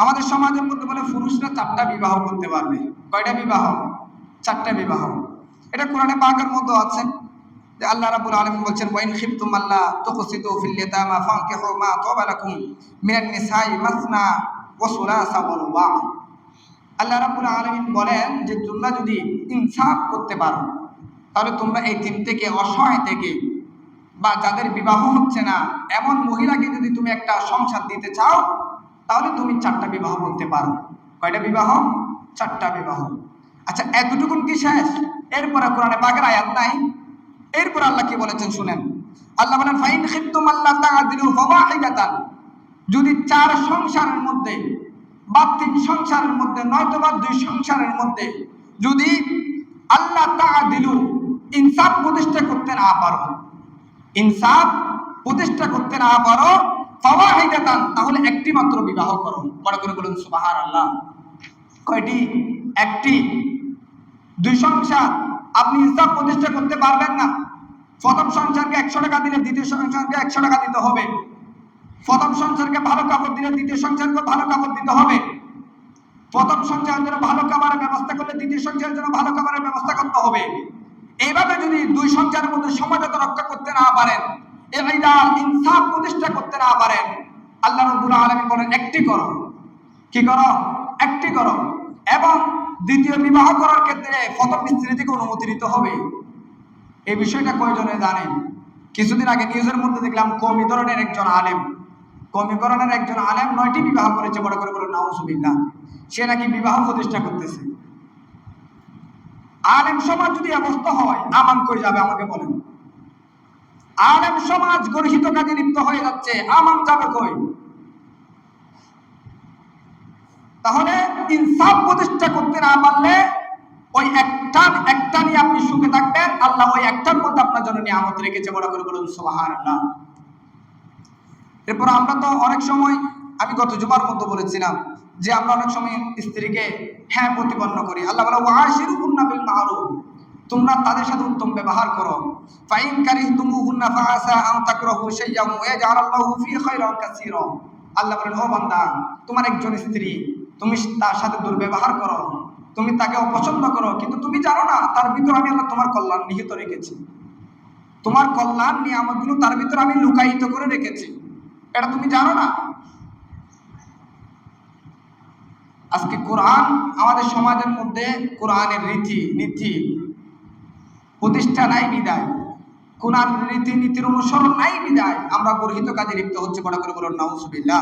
আমাদের সমাজের মধ্যে বলে পুরুষরা চারটা বিবাহ করতে পারবে। কয়টা বিবাহ? চারটা বিবাহ। এটা কোরআনে পাকের মধ্যে আছে। যে আল্লাহ রাব্বুল আলামিন বলছেন, ওয়াইন খিফতুম আল্লাহ তুকসিতু ফিল ইয়াতামা ফানকিহু মা তাবা লাকুম মিনান নিসাই মাসনা ওয়া সুলাসা ওয়া আল্লাহ রাব্বুল আলামিন বলেন যে, তোমরা যদি ইনসাফ করতে পারো, তাহলে তোমরা এই তিন থেকে অসহায় থেকে বা যাদের বিবাহ হচ্ছে না, এমন মহিলাকে যদি তুমি একটা সংসার দিতে চাও তাহলে তুমি চারটা বিবাহ করতে পারো। কয়টা বিবাহ? চারটা বিবাহ। আচ্ছা এতটুকুন কি শেষ? এরপরে কোরআনে পাকের আয়াত নাই। এরপর আল্লাহ কি বলেছেন শুনেন? আল্লাহ বলেন, ফাইন খিত্তুম আল্লাহ তাআদিলু ফাওয়াহিদাতান। যদি চার সংসারের মধ্যে বা তিন সংসারের মধ্যে নয়তো বা দুই সংসারের মধ্যে যদি আল্লাহ তাআদিলু ইনসাফ প্রতিষ্ঠা করতে না পারো, ইনসাফ করতে না পারো, ফাওয়াহিদাতান, তাহলে একটি মাত্র বিবাহ করো। বড় করে বলুন, সুবহানাল্লাহ। কয়টি? একটি। দুই সংসার। আপনি ইনসাফ প্রতিষ্ঠা করতে পারবেন না। প্রথম সংসারকে একশো টাকা দিলে দ্বিতীয় সংসারকে একশো টাকা দিতে হবে। প্রথম সংসারকে ভালো কাপড় দিলে দ্বিতীয় সংসারকে ভালো কাপড় দিতে হবে। প্রথম সংসারের জন্য ভালো খাবারের ব্যবস্থা করলে দ্বিতীয় সংসারের জন্য ভালো খাবারের ব্যবস্থা করতে হবে। এইভাবে যদি দুই সংসারের মধ্যে সমঝোতা রক্ষা করতে না পারেন ইনসাফ প্রতিষ্ঠা করতে না পারেন, আল্লাহ রব্বুল আলামিন বলেন, একটি করো। কি করো? একটি করো। এবং দ্বিতীয় বিবাহ করার ক্ষেত্রে প্রথম স্ত্রী থেকে অনুমতি নিতে হবে। এই বিষয়টা কয়জনে জানেন কিছুদিন আগে নিউজের মধ্যে দেখলাম কমি ধরনের একজন আলেম। কমি ধরনের একজন আলেম নয়টি বিবাহ করেছে বড় করে বলো নাউজুবিল্লাহ। সে নাকি বিবাহ প্রতিষ্ঠা করতেছে। আলেম সমাজ যদি অবস্থা হয়, আমান কই যাবে আমাকে বলেন? আলেম সমাজ গর্হিত কাজে লিপ্ত হয়ে যাচ্ছে। আমান যাবে কই? তাহলে ইনসাফ প্রতিষ্ঠা করতে না পারলে ওই আপনি সুখে থাকবেন। আল্লাহ ওই একটার মধ্যে আপনার জন্য নিয়ামত রেখেছে। বড় করে বলুন এরপর আমরা তো অনেক সময়, আমি গত জুমার মধ্যে বলেছিলাম যে আমরা অনেক সময় স্ত্রীকে হ্যাঁ প্রতিপন্ন করি। আল্লাহ বলে ওয়াশিরু তোমরা তাদের সাথে উত্তম ব্যবহার করো। ফাইন কারিহতুমু হুন্না ফাআসা আন ইয়াজআলাল্লাহু ফি খাইরান আল্লাহ বলেন, ও বান্দা, তোমার একজন স্ত্রী, তুমি তার সাথে দুর্ব্যবহার করো। তুমি তাকে অপছন্দ করো, কিন্তু তুমি জানো না, তার ভিতর আমি আল্লাহ তোমার কল্যাণ নিহিত রেখেছি। তোমার কল্যাণ নিয়ামতগুলো তার ভিতর আমি লুকায়িত করে রেখেছি। এটা তুমি জানো না? আজকে কোরআন আমাদের সমাজের মধ্যে কোরআনের রীতি, নীতি প্রতিষ্ঠা নাই বিদায়। কোন রীতি নীতির অনুসরণ নাই বিদায়। আমরা গর্হিত কাজে লিপ্ত হচ্ছে বড় করে বলুন, নাউজুবিল্লাহ।